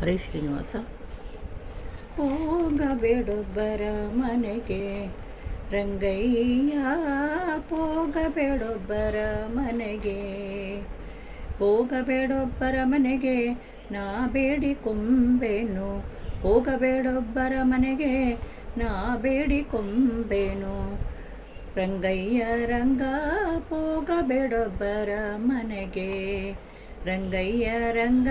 ಹರೇ ಶ್ರೀನಿವಾಸ. ಹೋಗಬೇಡೊಬ್ಬರ ಮನೆಗೆ, ರಂಗಯ್ಯ ಹೋಗಬೇಡೊಬ್ಬರ ಮನೆಗೆ. ಹೋಗಬೇಡೊಬ್ಬರ ಮನೆಗೆ, ನಾ ಬೇಡಿ ಕೊಂಬೇನು. ಹೋಗಬೇಡೊಬ್ಬರ ಮನೆಗೆ, ನಾ ಬೇಡಿ ಕೊಂಬೇನು. ರಂಗಯ್ಯ, ರಂಗ ಹೋಗಬೇಡೊಬ್ಬರ ಮನೆಗೆ. ರಂಗಯ್ಯ, ರಂಗ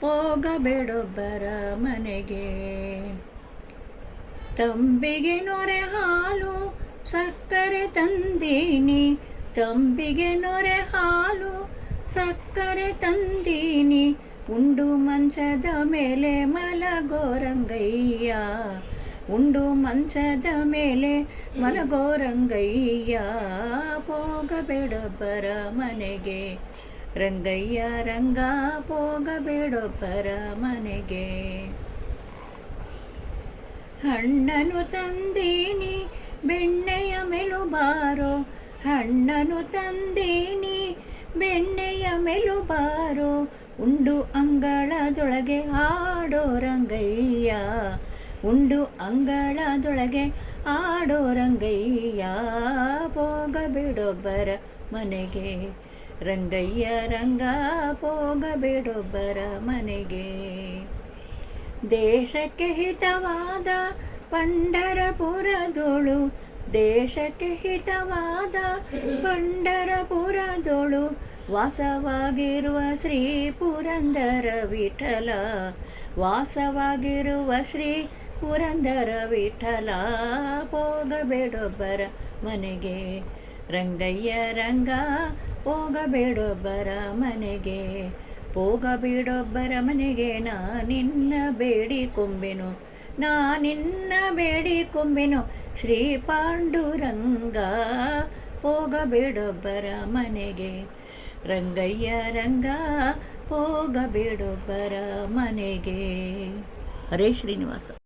ಹೋಗಬೇಡೊಬ್ಬರ ಮನೆಗೆ. ತಂಬಿಗೆ ನೊರೆ ಹಾಲು, ಸಕ್ಕರೆ ತಂದೀನಿ. ತಂಬಿಗೆ ನೊರೆ ಹಾಲು, ಸಕ್ಕರೆ ತಂದೀನಿ. ಉಂಡು ಮಂಚದ ಮೇಲೆ ಮಲಗೋರಂಗಯ್ಯ. ಉಂಡು ಮಂಚದ ಮೇಲೆ ಮಲಗೋರಂಗಯ್ಯ. ಹೋಗಬೇಡೊಬ್ಬರ ಮನೆಗೆ. ರಂಗಯ್ಯ ರಂಗ ಹೋಗಬೇಡೊಬ್ಬರ ಮನೆಗೆ. ಹಣ್ಣನು ತಂದೀನಿ, ಬೆಣ್ಣೆಯ ಮೆಲುಬಾರೋ ಹಣ್ಣನು ತಂದೀನಿ, ಬೆಣ್ಣೆಯ ಮೆಲುಬಾರೋ ಉಂಡು ಅಂಗಳದೊಳಗೆ ಆಡೋ ರಂಗಯ್ಯ. ಉಂಡು ಅಂಗಳದೊಳಗೆ ಆಡೋ ರಂಗಯ್ಯ. ಹೋಗಬೇಡೊಬ್ಬರ ಮನೆಗೆ. ರಂಗಯ್ಯ ರಂಗ ಹೋಗಬೇಡೊಬ್ಬರ ಮನೆಗೆ. ದೇಶಕ್ಕೆ ಹಿತವಾದ ಪಂಡರಪುರದೋಳು, ದೇಶಕ್ಕೆ ಹಿತವಾದ ಪಂಡರಪುರದೋಳು, ವಾಸವಾಗಿರುವ ಶ್ರೀ ಪುರಂದರ ವಿಠಲ, ವಾಸವಾಗಿರುವ ಶ್ರೀ ಪುರಂದರ ವಿಠಲ ಹೋಗಬೇಡೊಬ್ಬರ ಮನೆಗೆ. ರಂಗಯ್ಯ ರಂಗ ಹೋಗಬೇಡೊಬ್ಬರ ಮನೆಗೆ ಹೋಗಬೇಡೊಬ್ಬರ ಮನೆಗೆ ನಾ ನಿನ್ನ ಬೇಡಿ ಬೇಡಿಕೊಂಬೆನು ನಾ ನಿನ್ನ ಬೇಡಿ ಬೇಡಿಕೊಂಬೆನು ಶ್ರೀ ಪಾಂಡುರಂಗ, ಹೋಗಬೇಡೊಬ್ಬರ ಮನೆಗೆ, ರಂಗಯ್ಯ ರಂಗ, ಹೋಗಬೇಡೊಬ್ಬರ ಮನೆಗೆ. ಹರೇ ಶ್ರೀನಿವಾಸ.